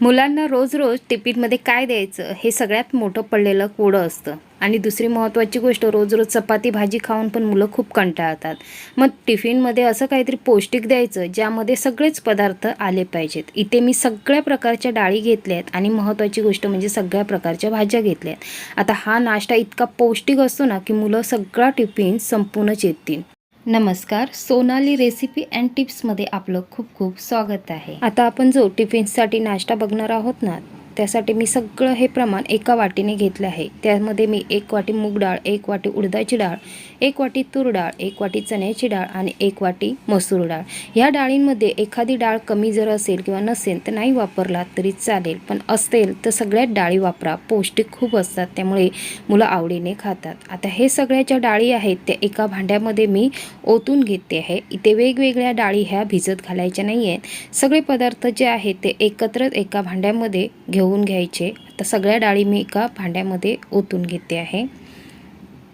मुलांना रोज रोज टिफिनमध्ये काय द्यायचं हे सगळ्यात मोठं पडलेलं कोडं असतं. आणि दुसरी महत्त्वाची गोष्ट रोज रोज चपाती भाजी खाऊन पण मुलं खूप कंटाळतात. मग टिफिनमध्ये असं काहीतरी पौष्टिक द्यायचं ज्यामध्ये सगळेच पदार्थ आले पाहिजेत. इथे मी सगळ्या प्रकारच्या डाळी घेतल्या आहेत आणि महत्त्वाची गोष्ट म्हणजे सगळ्या प्रकारच्या भाज्या घेतल्या आहेत आता हा नाश्ता इतका पौष्टिक असतो ना की मुलं सगळा टिफिन संपूनच येतील. नमस्कार सोनाली रेसिपी अँड टिप्समध्ये आपलं खूप खूप स्वागत आहे. आता आपण जो टिफिन्ससाठी नाश्ता बघणार आहोत ना त्यासाठी मी सगळं हे प्रमाण एका वाटीने घेतलं आहे. त्यामध्ये मी एक वाटी मूग डाळ एक वाटी उडदाची डाळ एक वाटी तूर डाळ एक वाटी चण्याची डाळ आणि एक वाटी मसूर डाळ. ह्या डाळींमध्ये एखादी डाळ कमी जर असेल किंवा नसेल तर नाही वापरला तरी चालेल पण असेल तर सगळ्यात डाळी वापरा. पौष्टिक खूप असतात त्यामुळे मुलं आवडीने खातात. आता हे सगळ्या ज्या डाळी आहेत त्या एका भांड्यामध्ये मी ओतून घेते आहे. इथे वेगवेगळ्या डाळी ह्या भिजत घालायच्या नाही आहेत सगळे पदार्थ जे आहेत ते एकत्र एका भांड्यामध्ये घेऊन घ्यायचे. आता सगळ्या डाळी मी एका भांड्यामध्ये ओतून घेते आहे.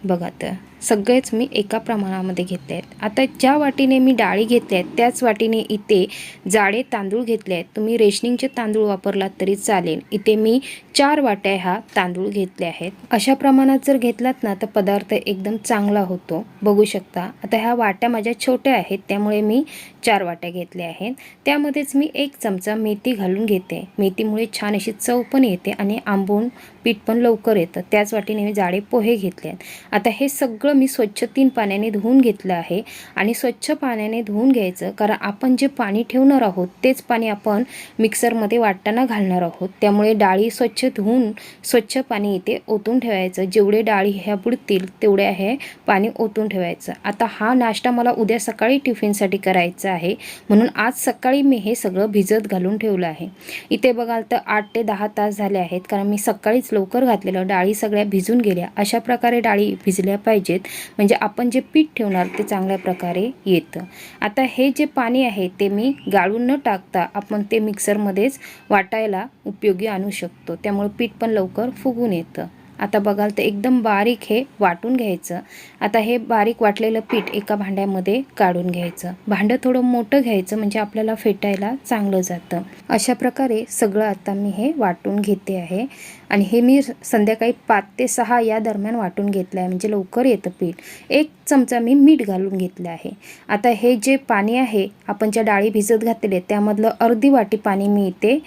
बघा तर सगळेच मी एका प्रमाणामध्ये घेतले आहेत. आता ज्या वाटीने मी डाळी घेतल्या आहेत त्याच वाटीने इथे जाडे तांदूळ घेतले आहेत. तुम्ही रेशनिंगचे तांदूळ वापरलात तरी चालेल. इथे मी चार वाट्या ह्या तांदूळ घेतले आहेत. अशा प्रमाणात जर घेतलात ना तर पदार्थ एकदम चांगला होतो. बघू शकता. आता ह्या वाट्या माझ्या छोट्या आहेत त्यामुळे मी चार वाट्या घेतल्या आहेत. त्यामध्येच मी एक चमचा मेथी घालून घेते. मेथीमुळे छान अशी चव पण येते आणि आंबून पीठ पण लवकर येतं. त्याच वाटीने मी जाडे पोहे घेतले आहेत. आता हे सगळं मी स्वच्छ तीन पाण्याने धुवून घेतलं आहे. आणि स्वच्छ पाण्याने धुवून घ्यायचं कारण आपण जे पाणी ठेवणार आहोत तेच पाणी आपण मिक्सरमध्ये वाटताना घालणार आहोत. त्यामुळे डाळी स्वच्छ धुवून स्वच्छ पाणी इथे ओतून ठेवायचं. जेवढे डाळी ह्या बुडतील तेवढे हे पाणी ओतून ठेवायचं. आता हा नाश्ता मला उद्या सकाळी टिफिनसाठी करायचा आहे. म्हणून आज सकाळी मी हे सगळं भिजत घालून ठेवलं आहे. इथे बघाल तर आठ ते दहा तास झाले आहेत. कारण मी सकाळीच लवकर घातलेलं डाळी सगळ्या भिजून गेल्या. अशा प्रकारे डाळी भिजल्या पाहिजेत. म्हणजे आपण जे पीठ ठेवणार ते चांगल्या प्रकारे येतं. आता हे जे पाणी आहे ते मी गाळून न टाकता आपण ते मिक्सरमध्येच वाटायला उपयोगी आणू शकतो. त्यामुळे पीठ पण लवकर फुगून येतं. आता बघाल तर एकदम बारीक हे वाटून घ्यायचं. आता हे बारीक वाटलेलं पीठ एका भांड्यामध्ये काढून घ्यायचं. भांडं थोडं मोठं घ्यायचं म्हणजे आपल्याला फेटायला चांगलं जातं. अशा प्रकारे सगळं आता मी हे वाटून घेते आहे. आणि हे मी संध्याकाळी पाच ते सहा या दरम्यान वाटून घेतलं आहे. म्हणजे लवकर येतं पीठ. एक चमचा मी मीठ घालून घेतलं आहे. आता हे जे पाणी आहे आपण ज्या डाळी भिजत घातलेले त्यामधलं अर्धी वाटी पाणी मी इथे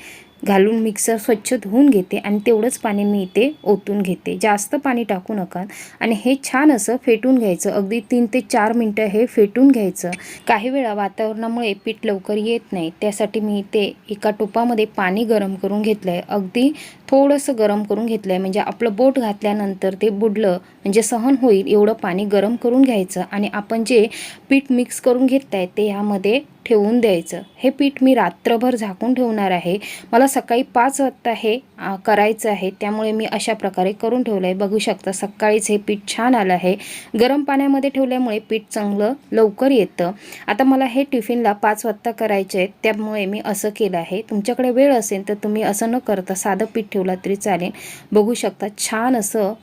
घालून मिक्सर स्वच्छ धुवून घेते आणि तेवढंच पाणी मी इथे ओतून घेते. जास्त पाणी टाकू नका आणि हे छान असं फेटून घ्यायचं. अगदी तीन ते चार मिनटं हे फेटून घ्यायचं. काही वेळा वातावरणामुळे पीठ लवकर येत नाही. त्यासाठी मी इथे एका टोपामध्ये पाणी गरम करून घेतलं आहे अगदी थोडंसं गरम करून घेतलं आहे म्हणजे आपलं बोट घातल्यानंतर ते बुडलं म्हणजे सहन होईल एवढं पाणी गरम करून घ्यायचं आणि आपण जे पीठ मिक्स करून घेत आहे ते ह्यामध्ये ठेवून द्यायचं. हे पीठ मी रात्रभर झाकून ठेवणार आहे. मला सकाळी पाच वाजता हे करायचं आहे. त्यामुळे मी अशा प्रकारे करून ठेवलं आहे बघू शकता सकाळीच हे पीठ छान आलं आहे. गरम पाण्यामध्ये ठेवल्यामुळे पीठ चांगलं लवकर येतं. आता मला हे टिफिनला पाच वाजता करायचे आहे त्यामुळे मी असं केलं आहे. तुमच्याकडे वेळ असेल तर तुम्ही असं न करता साधं पीठ ठेवला तरी चालेल. बघू शकता छान असं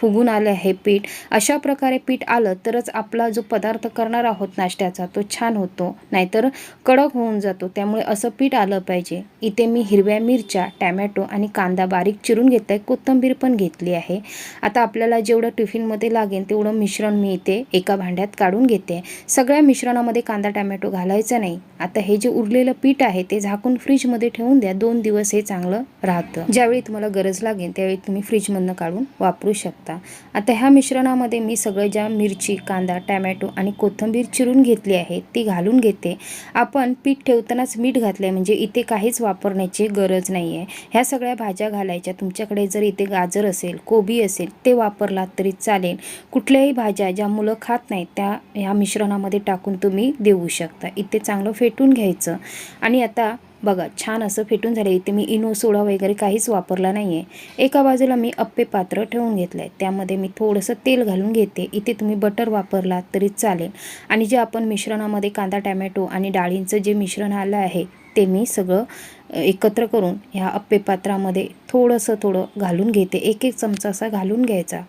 फुगून आलं आहे पीठ. अशा प्रकारे पीठ आलं तरच आपला जो पदार्थ करणार आहोत नाश्त्याचा तो छान होतो. नाहीतर कडक होऊन जातो. त्यामुळे असं पीठ आलं पाहिजे. इथे मी हिरव्या मिरच्या टॅमॅटो आणि कांदा बारीक चिरून घेत आहे कोथिंबीर पण घेतली आहे. आता आपल्याला जेवढं टिफिनमध्ये लागेल तेवढं मिश्रण मी इथे एका भांड्यात काढून घेते. सगळ्या मिश्रणामध्ये कांदा टॅमॅटो घालायचा नाही. आता हे जे उरलेलं पीठ आहे ते झाकून फ्रीजमध्ये ठेवून द्या. दोन दिवस हे चांगलं राहतं. ज्यावेळी तुम्हाला गरज लागेल त्यावेळी तुम्ही फ्रीजमधनं काढून वापरू शकता. आता ह्या मिश्रणामध्ये मी सगळं ज्या मिरची कांदा टॅमॅटो आणि कोथिंबीर चिरून घेतली आहे ती घालून घेते. आपण पीठ ठेवतानाच मीठ घातलं आहे म्हणजे इथे काहीच वापरण्याची गरज नाही आहे ह्या सगळ्या भाज्या घालायच्या. तुमच्याकडे जर इथे गाजर असेल कोबी असेल ते वापरलात तरी चालेल. कुठल्याही भाज्या ज्या मुलं खात नाहीत त्या ह्या मिश्रणामध्ये टाकून तुम्ही देऊ शकता. इथे चांगलं फेटून घ्यायचं. आणि आता बघा छान असं फेटून झालं इथे मी इनो सोडा वगैरे काहीच वापरला नाही आहे एका बाजूला मी अप्पे पात्र ठेवून घेतलं आहे त्यामध्ये मी थोडंसं तेल घालून घेते. इथे तुम्ही बटर वापरलात तरी चालेल. आणि जे आपण मिश्रणामध्ये कांदा टॅमॅटो आणि डाळींचं जे मिश्रण आलं आहे ते मी सगळं एकत्र करून ह्या अप्पे पात्रामध्ये थोडंसं थोडं घालून घेते. एक एक चमचा असा घालून घ्यायचा.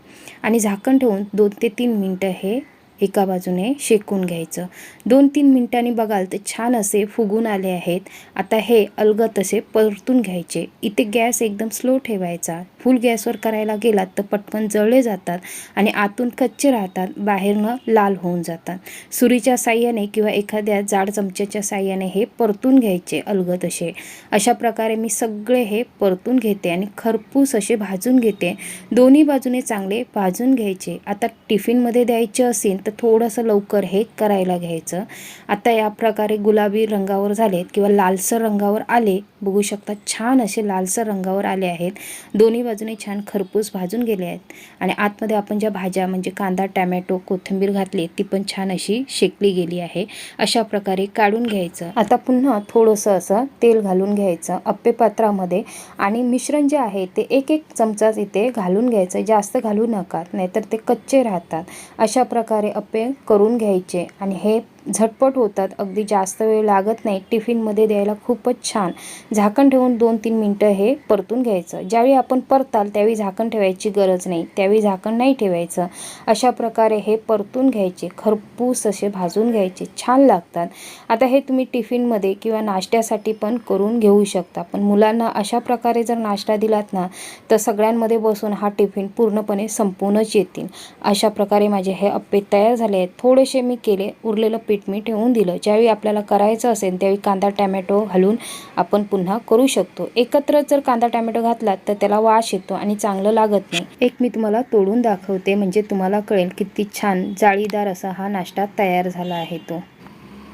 आणि झाकण ठेवून दोन ते तीन मिनटं हे एका बाजूने शेकून घ्यायचं. दोन तीन मिनटांनी बघाल तर छान असे फुगून आले आहेत. आता हे अलगत असे परतून घ्यायचे. इथे गॅस एकदम स्लो ठेवायचा. फुल गॅसवर करायला गेलात तर पटकन जळले जातात आणि आतून कच्चे राहतात. बाहेरनं लाल होऊन जातात. सुरीच्या साह्याने किंवा एखाद्या जाड चमच्याच्या साह्याने हे परतून घ्यायचे अलगत असे अशा प्रकारे मी सगळे हे परतून घेते आणि खरपूस असे भाजून घेते. दोन्ही बाजूने चांगले भाजून घ्यायचे. आता टिफिनमध्ये द्यायचे असेल तर तर थोडंसं लवकर हे करायला घ्यायचं. आता या प्रकारे गुलाबी रंगावर झालेत किंवा लालसर रंगावर आले बघू शकता छान असे लालसर रंगावर आले आहेत. दोन्ही बाजूने छान खरपूस भाजून गेले आहेत. आणि आतमध्ये आपण ज्या भाज्या म्हणजे कांदा टॅमॅटो कोथिंबीर घातली ती पण छान अशी शेकली गेली आहे. अशा प्रकारे काढून घ्यायचं. आता पुन्हा थोडंसं असं तेल घालून घ्यायचं अप्पे पात्रामध्ये. आणि मिश्रण जे आहे ते एक एक चमचाच इथे घालून घ्यायचं. जास्त घालू नका नाहीतर ते कच्चे राहतात. अशा प्रकारे अपे करून घ्यायचे आणि हे झटपट होतात. अगदी जास्त वेळ लागत नाही. टिफिनमध्ये द्यायला खूपच छान. झाकण ठेवून दोन तीन मिनटं हे परतून घ्यायचं. ज्यावेळी आपण परताल त्यावेळी झाकण ठेवायची गरज नाही. त्यावेळी झाकण नाही ठेवायचं. अशा प्रकारे हे परतून घ्यायचे. खरपूस असे भाजून घ्यायचे. छान लागतात. आता हे तुम्ही टिफिनमध्ये किंवा नाश्त्यासाठी पण करून घेऊ शकता. पण मुलांना अशा प्रकारे जर नाश्ता दिलात ना तर सगळ्यांमध्ये बसून हा टिफिन पूर्णपणे संपूनच येतील. अशा प्रकारे माझे हे अप्पे तयार झाले आहेत. थोडेसे मी केले. उरलेलं पीठ मी ठेवून दिलं. ज्यावेळी आपल्याला करायचं असेल त्यावेळी कांदा टॅमॅटो घालून आपण पुन्हा करू शकतो. एकत्र जर कांदा टॅमॅटो घातलात तर त्याला वास येतो आणि चांगलं लागत नाही. एक मी तुम्हाला तोडून दाखवते म्हणजे तुम्हाला कळेल किती छान जाळीदार असा हा नाश्ता तयार झाला आहे तो.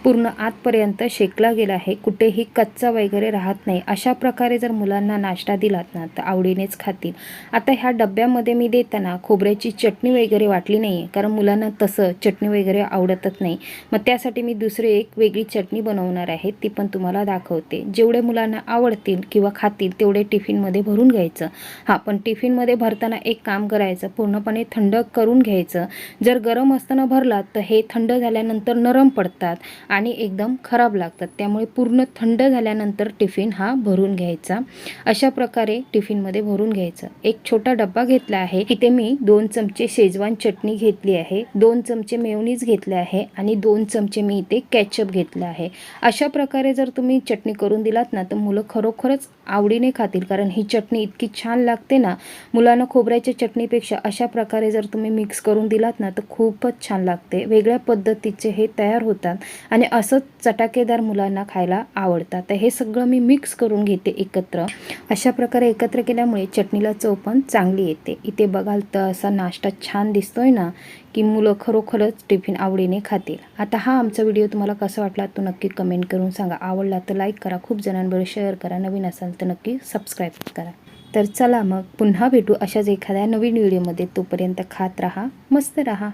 पूर्ण आतपर्यंत शेकला गेला आहे. कुठेही कच्चा वगैरे राहत नाही. अशा प्रकारे जर मुलांना नाश्ता दिलात ना तर आवडीनेच खातील. आता ह्या डब्यामध्ये मी देताना खोबऱ्याची चटणी वगैरे वाटली नाही आहे कारण मुलांना तसं चटणी वगैरे आवडतच नाही. मग त्यासाठी मी दुसरी एक वेगळी चटणी बनवणार आहे. ती पण तुम्हाला दाखवते. जेवढे मुलांना आवडतील किंवा खातील तेवढे टिफिनमध्ये भरून घ्यायचं. हां पण टिफिनमध्ये भरताना एक काम करायचं. पूर्णपणे थंड करून घ्यायचं. जर गरम असताना भरलात तर हे थंड झाल्यानंतर नरम पडतात. आणि एकदम खराब लागतात. त्यामुळे पूर्ण थंड झाल्यानंतर टिफिन हा भरून घ्यायचा. अशा प्रकारे टिफिनमध्ये भरून घ्यायचा. एक छोटा डब्बा घेतला आहे. इथे मी दोन चमचे शेजवान चटणी घेतली आहे. दोन चमचे मेयोनीज घेतले आहे आणि दोन चमचे मी इथे कॅचअप घेतलं आहे. अशा प्रकारे जर तुम्ही चटणी करून दिलात ना तर मुलं खरोखरच आवडीने खातील. कारण ही चटणी इतकी छान लागते ना मुलांना खोबऱ्याच्या चटणीपेक्षा अशा प्रकारे जर तुम्ही मिक्स करून दिलात ना तर खूपच छान लागते. वेगळ्या पद्धतीचे हे तयार होतात आणि असंच चटाकेदार मुलांना खायला आवडतात. तर हे सगळं मी मिक्स करून घेते एकत्र. अशा प्रकारे एकत्र केल्यामुळे चटणीला चव पण चांगली येते. इथे बघाल तर असा नाश्ता छान दिसतोय ना की मुलं खरोखरच टिफिन आवडीने खातील. आता हा आमचा व्हिडिओ तुम्हाला कसा वाटला तो नक्की कमेंट करून सांगा. आवडला तर लाईक करा खूप जणांबरोबर शेअर करा नवीन असाल तर नक्की सबस्क्राईब करा. तर चला मग पुन्हा भेटू अशाच एखाद्या नवीन व्हिडिओमध्ये. तोपर्यंत खात राहा मस्त राहा.